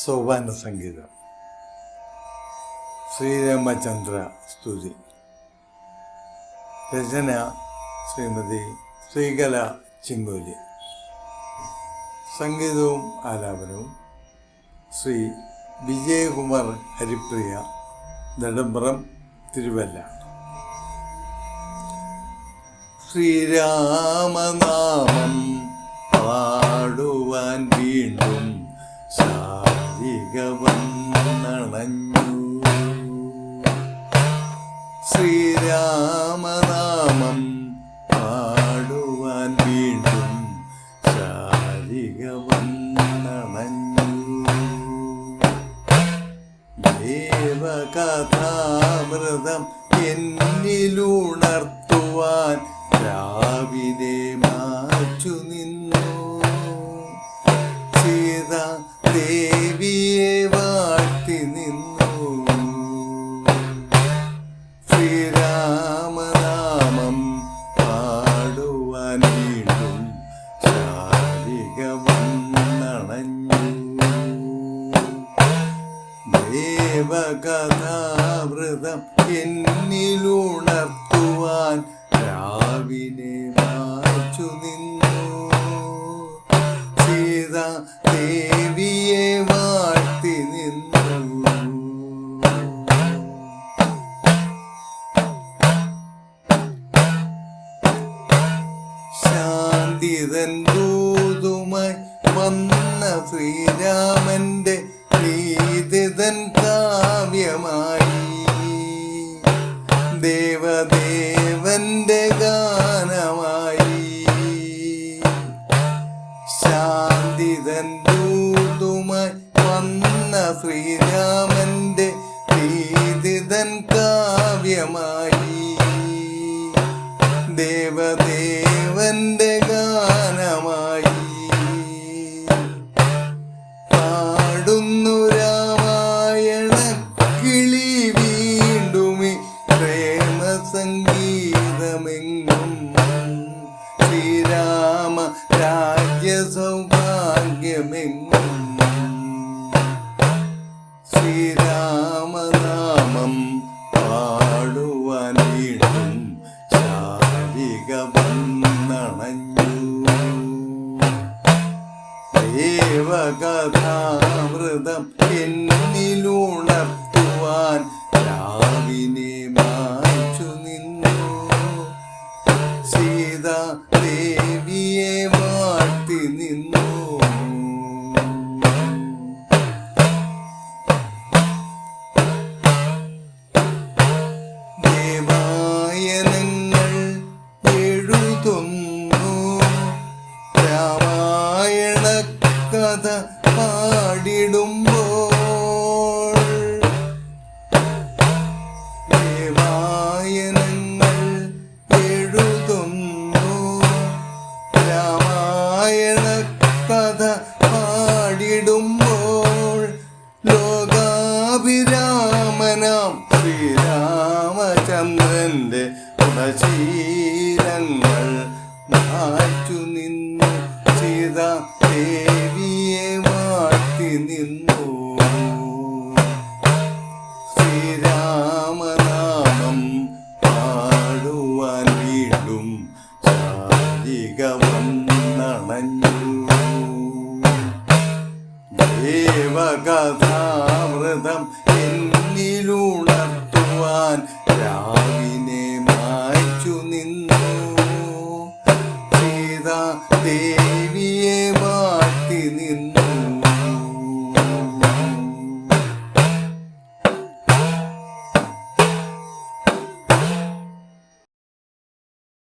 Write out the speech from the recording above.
സോപാന സംഗീതം. ശ്രീരാമചന്ദ്ര സ്തുതി. രചന ശ്രീമതി ശ്രീകല ചിങ്ങോലി. സംഗീതവും ആലാപനവും ശ്രീ വിജയകുമാർ ഹരിപ്രിയ നെടുമ്പ്രം തിരുവല്ല. ശ്രീരാമനാമം പാടുവാൻ വീണ്ടും ശാരിക വന്നണഞ്ഞു ശ്രീരാമനാമം പാടുവാൻ വീണ്ടും ശാരിക ദേവകഥാമൃതം എന്നിലുണർത്തുവാൻ രാവിലെ മാച്ചു നിന്നു സീത ദേവിയെ ദേവകഥാമൃതം എന്നിലുണർത്തുവാൻ രാവിനെ മാറിച്ചു നിന്നു. സീത ദേവിയെ വാഴ്ത്തി നിന്നു. ശാന്തിതൻ ദൂതുമായി വന്ന ശ്രീരാമന്റെ കാവ്യമായി ദേവദേവന്റെ സംഗീതമെങ്ങും ശ്രീരാമ രാജ്യ സൗഭാഗ്യമെങ്ങും ശ്രീരാമനാമം പാടുവാനീടും ശാരിക വന്നണഞ്ഞു ദേവകഥാമൃതം എന്നിലുണർത്തുവാൻ രാവിനെ സീത ദേവിയെ വാഴ്ത്തി നിന്നു. ദേവായ നിങ്ങൾ എഴുതുന്നു. രാമായണ കഥ പാടിടുമ്പോൾ ലോകാഭിരാമനാം ശ്രീരാമചന്ദ്രന്റെ ഗുണശീലങ്ങൾ മാറ്റു നിന്നു സീത ദേവിയെ മാറ്റി നിന്നു. ദേവകഥാമൃതം എന്നിലുണർത്തുവാൻ രാവിനെ മായ്ച്ചു നിന്നു. സീതാ